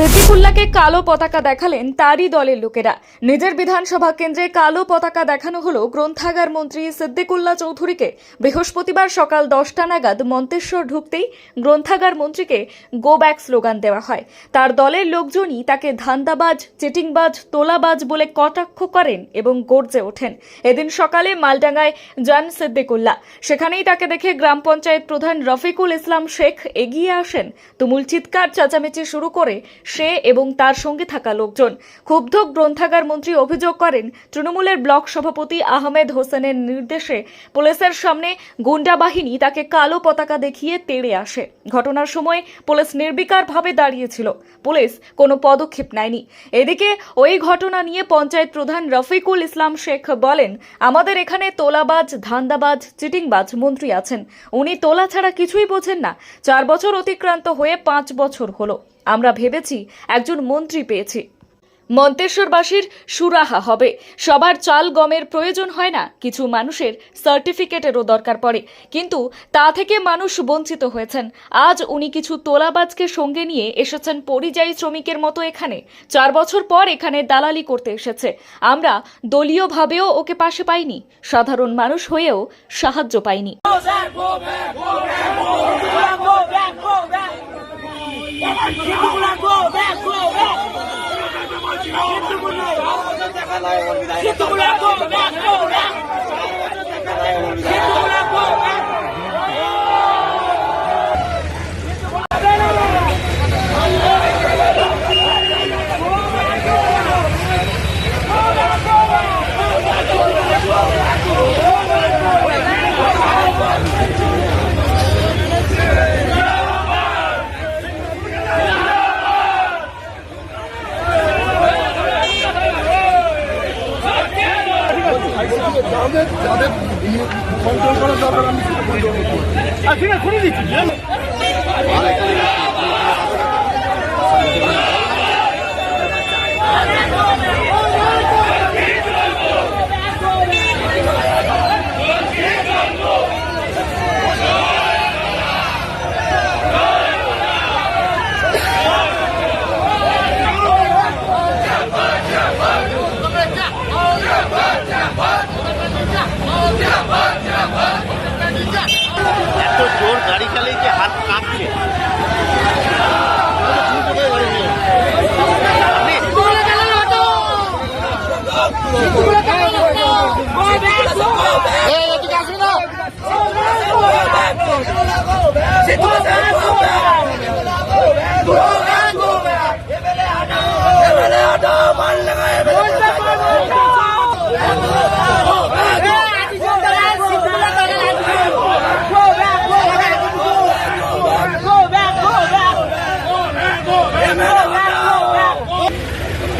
সিদ্দিকুল্লাহকে কালো পতাকা দেখালেন তারই দলের লোকেরা। নিজের বিধানসভা কেন্দ্রে কালো পতাকা দেখানো হলো গ্রন্থাগার মন্ত্রী সিদ্দিকুল্লাহ চৌধুরীকে। বৃহস্পতিবার সকাল দশটা নাগাদ মন্তেশ্বর ঢুকতেই গ্রন্থাগার মন্ত্রীকে গো ব্যাক স্লোগান দেওয়া হয়। তার দলের লোকজনই তাকে ধান্দাবাজ, চিটিংবাজ, তোলাবাজ বলে কটাক্ষ করেন এবং গর্জে ওঠেন। এদিন সকালে মালডাঙ্গায় যান সিদ্দিকুল্লাহ। সেখানেই তাকে দেখে গ্রাম পঞ্চায়েত প্রধান রফিকুল ইসলাম শেখ এগিয়ে আসেন। তুমুল চিৎকার, চেঁচামেচি শুরু করে সে এবং তার সঙ্গে থাকা লোকজন। ক্ষুব্ধ গ্রন্থাগার মন্ত্রী অভিযোগ করেন, তৃণমূলের ব্লক সভাপতি আহমেদ হোসেনের নির্দেশে পুলিশের সামনে গুন্ডা বাহিনী তাকে কালো পতাকা দেখিয়ে তেড়ে আসে। ঘটনার সময় পুলিশ নির্বিকারভাবে দাঁড়িয়েছিল। পুলিশ কোনো পদক্ষেপ নেয়নি। এদিকে ওই ঘটনা নিয়ে পঞ্চায়েত প্রধান রফিকুল ইসলাম শেখ বলেন, আমাদের এখানে তোলাবাজ, ধান্দাবাজ, চিটিংবাজ মন্ত্রী আছেন। উনি তোলা ছাড়া কিছুই বোঝেন না। চার বছর অতিক্রান্ত হয়ে পাঁচ বছর হলো। আমরা ভেবেছি একজন মন্ত্রী পেয়েছি। মন্তেশ্বরবাসীর সুরাহা হবে। সবার চাল গমের প্রয়োজন হয় না, কিছু মানুষের সার্টিফিকেটেরও দরকার পড়ে। কিন্তু তা থেকে মানুষ বঞ্চিত হয়েছেন। আজ উনি কিছু তোলাবাজকে সঙ্গে নিয়ে এসেছেন পরিযায়ী শ্রমিকের মতো এখানে। চার বছর পর এখানে দালালি করতে এসেছে। আমরা দলীয়ভাবেও ওকে পাশে পাইনি। সাধারণ মানুষ হয়েও সাহায্য পাইনি। Kita ulang ko! Kita ulang! Kita ulang! যাদের যাদের কন্ট্রোল করার দরকার আমি সেটা কন্ট্রোল করব। খুলে দিচ্ছি गाड़ी चले के हाथ काट के